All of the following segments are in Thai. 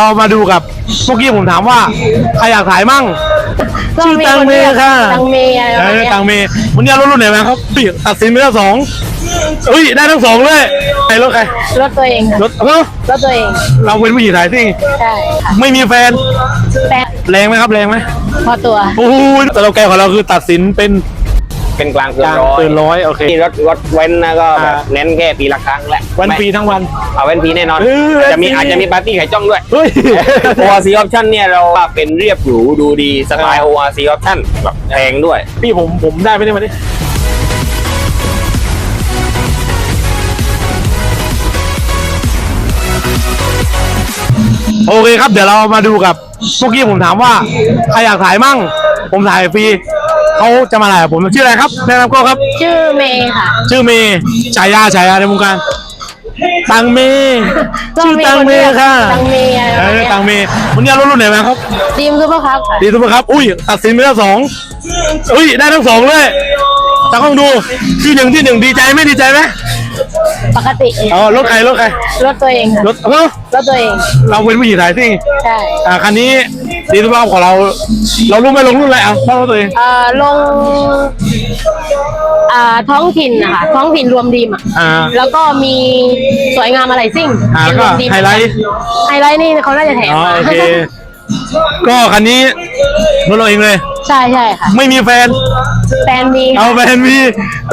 เรามาดูกับเมื่อกี้ผมถามว่าใครอยากถ่ายมั่งก็ชื่อมีตังคนเมเรียกค่ะ ตังเมอะไรประมาณเออเนี้ย ตังเมวันนี้เอารถรุ่นไหนมาครับเฮ้ยตัดสินไปแล้วสองเฮ้ยได้ทั้งสองเลยใครรถใครรถตัวเองค่ะรถเอ้ารถตัวเอง เราเป็นผู้หญิงถ่ายสิใช่ค่ะไม่มีแฟนแต่แรงไหมครับแรงไหมพอตัว โอ้โหแต่เราแกนของเราคือตัดสินเป็น เป็นกลางเกิกนลางร้อยเกินร้อยโอเคนี่รถรถเว้นนะก็แบบอ่าเน้นแค่ปีละครั้งแหละวันไม่ฟรีทั้งวันเอาเว้นปีแน่นอนเออจะมีเว้นฟรีอาจจะมีปาร์ตี้ไข่จ้องด้วยเฮ้ย ORC option เนี่ยเราว่าเป็นเรียบหรูดูดีสไตล์ ORC option แบบแพงด้วยพี่ผมผมได้ไหมเนี่ยมาดิโอเคครับ เดี๋ยวเรามาดูกับเมื่อกี้ผมถามว่า ใครอยากถ่ายมั่ง ผมถ่ายฟรี เขาจะมาถ่ายกับผมชื่ออะไรครับแนะนำก็ครับ ชื่อเมย์ค่ะ ชื่อเมย์ฉายาฉายาในวงการ ตังเมย์ชื่อตังเมย์ค่ะตังเมย์อะไรประเอมาณอเนี้ยตังเมย์วันนี้เอารถรุ่นไหนมาครับดีมซูเปอร์คัพค่ะ ดีทุกคนครับ อุ้ย ตัดสินไปแล้วสองอุ้ย ได้ทั้งสองเลยตากล้องดู ที่หนึ่งที่หนึ่งดีใจไหมดีใจไหมปกติเองอ๋อรถใครรถใครรถตัวเองค่ะรถเอ้ารถตัวเอง เราเป็นผู้หญิงถ่ายสิใช่ อ่า คันนี้ ดีทุกคนของเรา เรารู้ไหมลงรุ่นอะไรอะเพราะรถตัวเอง เอ่อลงอ่าท้องถิ่นนะคะท้องถิ่นรวมดีมอะอ่า แล้วก็มีสวยงามอะไรซิ่งอ่าแล้วก็เป็นรวมดีมไฮไลท์ ไฮไลท์นี่เขาน่าจะแถมอ๋อมา โอเค ก็คันนี้รถเราเองเลย ใช่ใช่ค่ะ ไม่มีแฟน แฟนมีเอาแฟนมี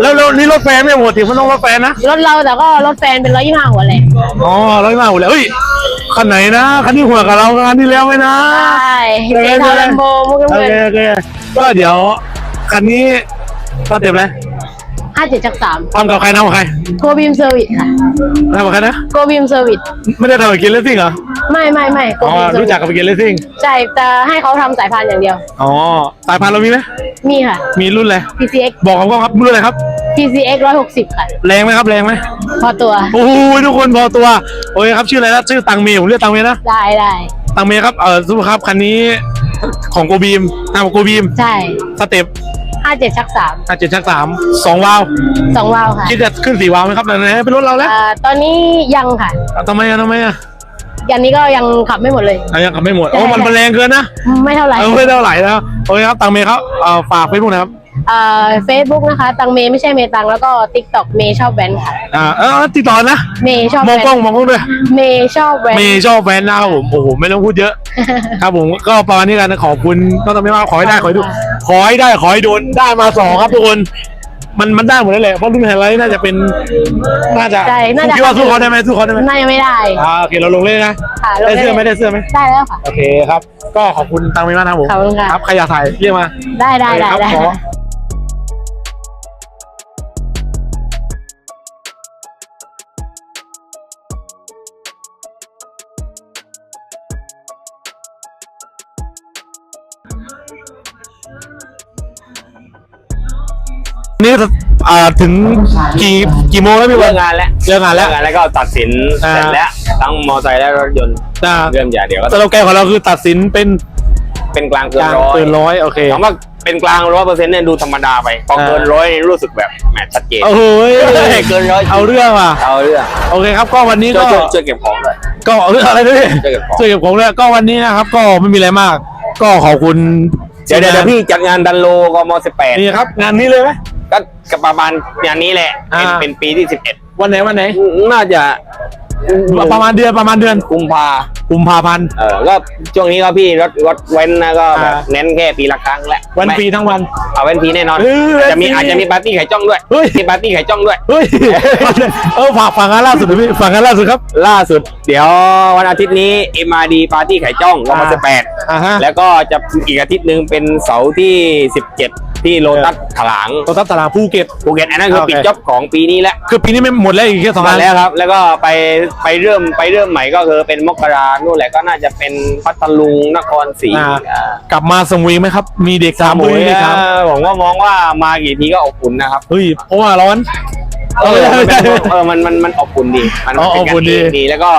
แล้วแล้วนี่รถแฟนไม่หมดถึงมันต้องรถแฟนนะรถเราแต่ก็รถแฟนเป็นร้อยยี่ห้าหัวแหละอ๋อร้อยมาหมดเลยเฮ้ยคันไหนนะคันที่หัวกับเราคันที่แล้วไหมนะใช่เจทารันโบมุกโอน้ำเคเงินโอเคก็เดี๋ยวคันนี้ก็เต็มเลย ห้าเจ็ดจักสามทำกับใครทำกับใครโกบีมเซอร์วิสค่ะทำกับใครนะโกบีมเซอร์วิสไม่ได้ทำกับกินเลสซิ่งเหรอไม่ไม่ไม่โกอ๋อบีมเซอร์รู้วิจักสกับกินเลสซิ่งใช่แต่ให้เขาทำสายพานอย่างเดียว อ๋อสายพันธุ์เรามีไหมมีค่ะ มีรุ่นอะไร PCX บอกกับกล้องครับรุ่นอะไรครับ PCX ร้อยหกสิบค่ะ แรงไหมครับแรงไหมพอตัว โอ้ยทุกคนพอตัว โอ้ยครับชื่ออะไรนะชื่อตังเมย์ผมเรียกตังเมย์นะ ได้ได้ตังเมย์ครับเออซุปเปอร์ครับคันนี้ของโกบีมทำกับโกบีมใช่ สเต็ป ห้าเจ็ดชักสามอาเจ็ดชักสามสองวาล์วสองวาล์วค่ะคิดจะขึ้นสี่วาล์วไหมครับไหนๆเป็นรถเราแล้วอ่าตอนนี้ยังค่ะทำไมอะทำไมอะยันนี้ก็ยังขับไม่หมดเลย อะยังขับไม่หมดใช่โอ้มันมันแรงเกินนะไม่เท่าไหร่ เออไม่เท่าไหร่แล้วโอเคครับตังเมย์ครับเอ่อฝากเฟซบุ๊กนะครับอ่า เฟซบุ๊กนะคะ ตังเมย์ไม่ใช่เมย์ตังแล้วก็ทิกตอกเมย์ชอบแว้นค่ะ อ่าเออติดต่อนะ เมย์ชอบมองแว้นกล้องมองกล้องด้วย เมย์ชอบแว้น เมย์ชอบแฟนนะครับผมโอ้โหไม่ต้องพูดเยอะ ครับผมก็ประมาณนี้กันนะขอบคุณก็ต้องไม่ว่าขอให้ได้ขอให้ดูขอให้ได้ขอให้โดนได้มาสองครับทุกคนมันมันได้หมดแล้วแหละเพราะรุ่นไฮไลท์น่าจะเป็นน่าจะใช่น่าจะ คิดว่าสู้เขาได้ไหมสู้เขาได้ไหมน่าจะไม่ได้ อ่าโอเคเราลงเลยนะค่ะลงได้ได้เสื้อไหมได้เสื้อไหมได้แล้วค่ะ โอเคครับ ก็ขอบคุณตังเมย์มากนะครับผมขอบคุณค่ะ ครับใครอยากถ่ายเรียกมาได้ได้ได้ครับได้ ขอ นี่อ่าถึงกี่กี่โมงแล้วพี่เลิวักนงานแล้วเลิกงานแล้ว เลิกงานแล้วก็ตัดสินอ่าเสร็จแล้วทั้งมอไซค์และรถยนต์อ่าเริ่มอย่าเดี๋ยวก็สโลแกนของเราคือตัดสินเป็นเป็นกลางเกิกนลางร้อยเกินร้อยโอเค ถามว่าเป็นกลางร้อยเปอร์เซ็นต์เนี่ยดูธรรมดาไปพอเกินอ่าร้อยนี่รู้สึกแบบแหมชัดเจน โอ้โหเกินร้อย เอาเรื่องอะ เอาเรื่องโอเคครับก็วันนี้ช่ก็วยช่วยช่วยเก็บของด้วยก็เอาเรื่องอะไรด้วยช่วยเก็บของ ช่วยเก็บของด้วยก็วันนี้นะครับ ก็ไม่มีอะไรมาก ก็ขอบคุณเดี๋ยวเดี๋ยวเดี๋ยวพี่จัดงานดันโลกมสิบแปดนี่ครับ งานนี้เลยไหม ก็ก็ประมาณงานนี้แหละ เป็นอ่า เป็นปีที่สิบเอ็ดวันไหนวันไหน น่าจะประมาณเดือนประมาณเดือนกุมภากุมภาพันธ์ เออก็ช่วงนี้ก็พี่รถรถเว้นนะก็แบบอ่า เน้นแค่ปีละครั้งแหละวันไม่ปีทั้งวัน เอาเว้นปีแน่นอนเออจะมีเว้นปีอาจจะมีปาร์ตี้ไข่จ้องด้วยเฮ้ย มีปาร์ตี้ไข่จ้องด้วย เฮ้ยเออฝากฝากงานล่าสุดหน่อยพี่ฝากงานล่าสุดครับ ล่าสุดเดี๋ยววันอาทิตย์นี้ MRD ปาร์ตี้ไข่จ้องวันที่แปด อ่าฮะ แล้วก็จะอีกอาทิตย์หนึ่งเป็นเสาร์ที่ 17 ที่โลตัสถลางตัวทัพตลาดภูเก็ต ภูเก็ตอันนั้นคือโอเค ปิดจ็อบของปีนี้แล้วคือปีนี้ไม่หมดแล้วอีกแค่สองมาอันแล้วครับ แล้วก็ไปไปเริ่มไปเริ่มใหม่ก็คือเป็นมกรานู่นแหละก็น่าจะเป็นพัทลุงนครศรีอ่าอ่ากลับมาสมุยไหมครับ มีเด็กสามโอ้คนยเด็กสามผมก็มองว่ามากี่ทีก็อบอุ่นนะครับเฮ้ยเพราะว่าร้อนเออมันเป็นเออมันมันมันอบอุ่นดี มันอ๋อเป็นอบอุ่นดีกัเงดีแล้วก็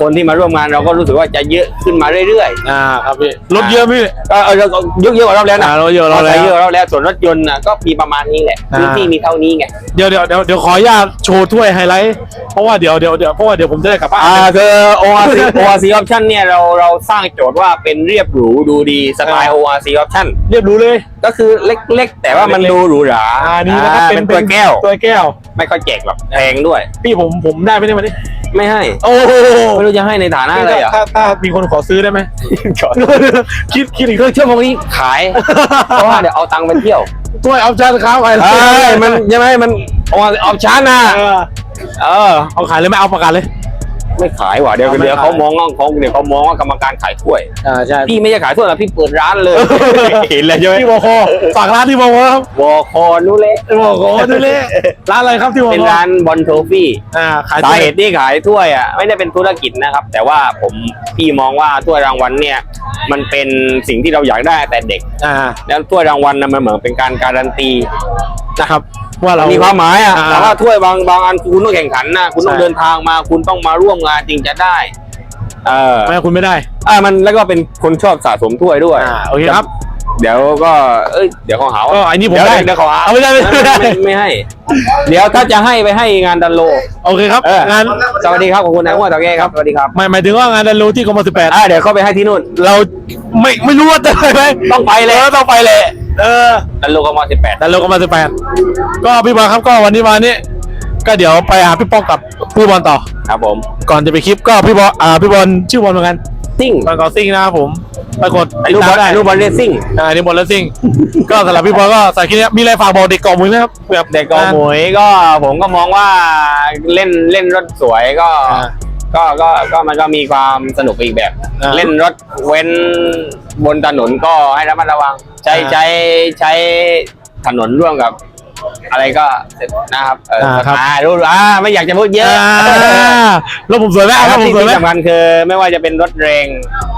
คนที่มาร่วมงานเราก็รู้สึกว่าจะเยอะขึ้นมาเรื่อยอ่าครับพี่รถเยอะพี่ๆก็เออเยอะเยอะกว่ารอบแล้วนะอ่ารถเยอะกว่ารอบแล้ว เยอะกว่ารอบแล้วส่วนรถยนต์น่ะก็มีประมาณนี้แหละอ่าพื้นที่มีเท่านี้ไง เดี๋ยวเดี๋ยวเดี๋ยวเดี๋ยวขออนุญาตโชว์ถ้วยไฮไลท์เพราะว่าเดี๋ยวเดี๋ยวเดี๋ยวเพราะว่าเดี๋ยวผมจะได้กลับบ้านอ่าคือ ORC ORC option เนี่ยเราเราสร้างโจทย์ว่าเป็นเรียบหรูดูดีสไตล์ ORC option เรียบรู้เลย ก็คือเล็กๆ แต่ว่ามันดูหรูหราอ่านี่นะครับอ่าเป็นตัวแก้วตัวแก้ว ไม่ค่อยแจกหรอกแพงด้วย พี่ผมผมได้ไหมเนี่ยวันนี้ไม่ให้โอ้โหไม่รู้จะให้ในฐานะอะไรอะถ้าถ้ามีคนขอซื้อได้ไหมคิดคิดอีกเครื่องเที่ยวพวกนี้ขายเพราะว่าเดี๋ยวเอาตังค์ไปเที่ยวถ้วยเอาจานค้าไปเอ้ยมันใช่ไหมมันเอาเอาช้านะเออเออเอาขายเลยไหมเอาประกันเลย ไม่ขายว่ะเดี๋ยวเอาไม่เดี๋ยวขายเขามองว่าเขาเดี๋ยวเขามองว่ากรรมการขายถ้วย อ่าใช่พี่ไม่ใช่ขายถ้วยนะพี่เปิดร้านเลยเห็นเลยใช่ไหมที่บอคอฝากร้านที่บอคอครับวอคอนุเละบอคอดูเลยร้านอะไรครับที่บอเป็นคอร้านบอลโทฟี่อ่าขายสาถ้วยเหตุที่ขายถ้วยอะไม่ได้เป็นธุรกิจนะครับ แต่ว่าผมพี่มองว่าถ้วยรางวัลเนี่ย มันเป็นสิ่งที่เราอยากได้แต่เด็กอ่าแล้วถ้วยรางวัลนะมันเหมือนเป็นการการันตีนะครับ ว่าเรามีความหมายอะอ่าแต่ว่าถ้วยบางบางอันคุณต้องแข่งขันนะคุณต้องใช่เดินทางมา คุณต้องมาร่วมงานจริงจะได้เออไม่งั้นคุณไม่ได้ อ่ามันแล้วก็เป็นคนชอบสะสมถ้วยด้วยอ่าโอเคครับ เดี๋ยวก็เอ้ยเดี๋ยวเขาหาว่าก็อันนี้ผมเดี๋ยวได้เดี๋ยวเขาหาเอาไม่ได้ไม่ได้ไม่ไม่ให้ เดี๋ยวถ้าจะให้ไปให้งานดันโลโอเคครับเอองานสวัสดีครับขอบคุณนะว่าตอแกครับสวัสดีครับหมายหมายถึงว่างานดันโลที่กมสิบแปดอ่าเดี๋ยวเข้าไปให้ที่นู่นเราไม่ไม่รู้ว่าจะไปไหมต้องไปเลยออต้องไปเลย เออดันโลกมสิบแปดดันโลกมสิบแปดก็พี่บอลครับก็วันนี้มานี่ก็เดี๋ยวไปหาพี่ป้องกับพี่บอลต่อ ครับผมก่อนจะไปคลิปก็พี่บอลอ่าพี่บอลชื่อบอลเหมือนกันซิ่งบอลกอซิ่งนะครับผมไปกดติดลูกบตาอมลได้ลูกบอลเรซซิ่งอ่านี่บอลแล้วซิ่ง ก็สำหรับพี่บอลก็ใส่คลิปนี้มีอะไรฝากบอกเด็กเกาะมุ้ยไหมครับแบบเด็กกอหมวยก็ผมก็มองว่าเล่นเล่นรถสวยก็ อ่า ก็ก็ก็มันก็มีความสนุกไปอีกแบบ อ่า เล่นรถเว้นบนถนนก็ให้ระมัดระวัง ใช้อ่าใช้ใช้ถนนร่วมกับ อะไรก็นะครับเอออ่าครับ อ่ารู้อ่าไม่อยากจะพูดเยอะอ่ารถผมสวยไหมครรัถบผมที่สวยไหม ที่สำคัญคือไม่ว่าจะเป็นรถแรง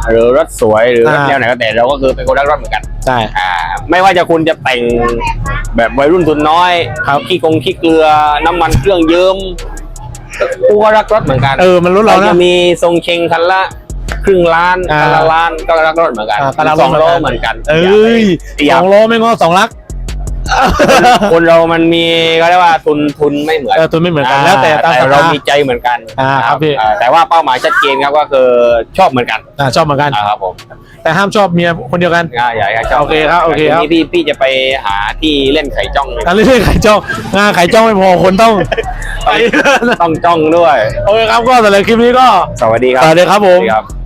หรือรถสวยหรือรถอ่า แนวไหนก็แต่เราก็คือเป็นคนรักรถเหมือนกันใช่ อ่าไม่ว่าจะคุณจะแต่งแบบวัยรุ่นทุนน้อยครับขี้กงขี้เกลือน้ำมันเครื่องเยิ้ม กูก็รักรถเหมือนกันเออมันรุ่นเราจะนะมีทรงเชงคันละครึ่งล้านอ่าคันละล้านก็รักรถเหมือนกันอ่าก็รักรถสองล้อเหมือนกันเอ้ยอสยาอกงล้อไม่งอสองลัก คนเรามันมีก็เรียกว่าทุนทุนไม่เหมือนเออตัวไม่เหมือนกันแล้วแต่ตามแต่สเราถามีใจเหมือนกันอ่าครับพี่อ่าแต่ว่าเป้าหมายชัดเจนครับก็คือชอบเหมือนกันอ่าชอบเหมือนกันอ่าครับผมแต่ห้ามชอบเมียคนเดียวกันง่ายใหญ่ครับชอบโอเคครับโอเคครับทีนี้พี่พี่จะไปหาที่เล่นไข่จ้องเลยการเล่นไข่จ้องงานไข่จ้องไม่พอคนต้องต้องจ้องด้วยโอเคครับก็สำหรับคลิปนี้ก็สวัสดีครับสวัสดีครับผมสวัสดีครับ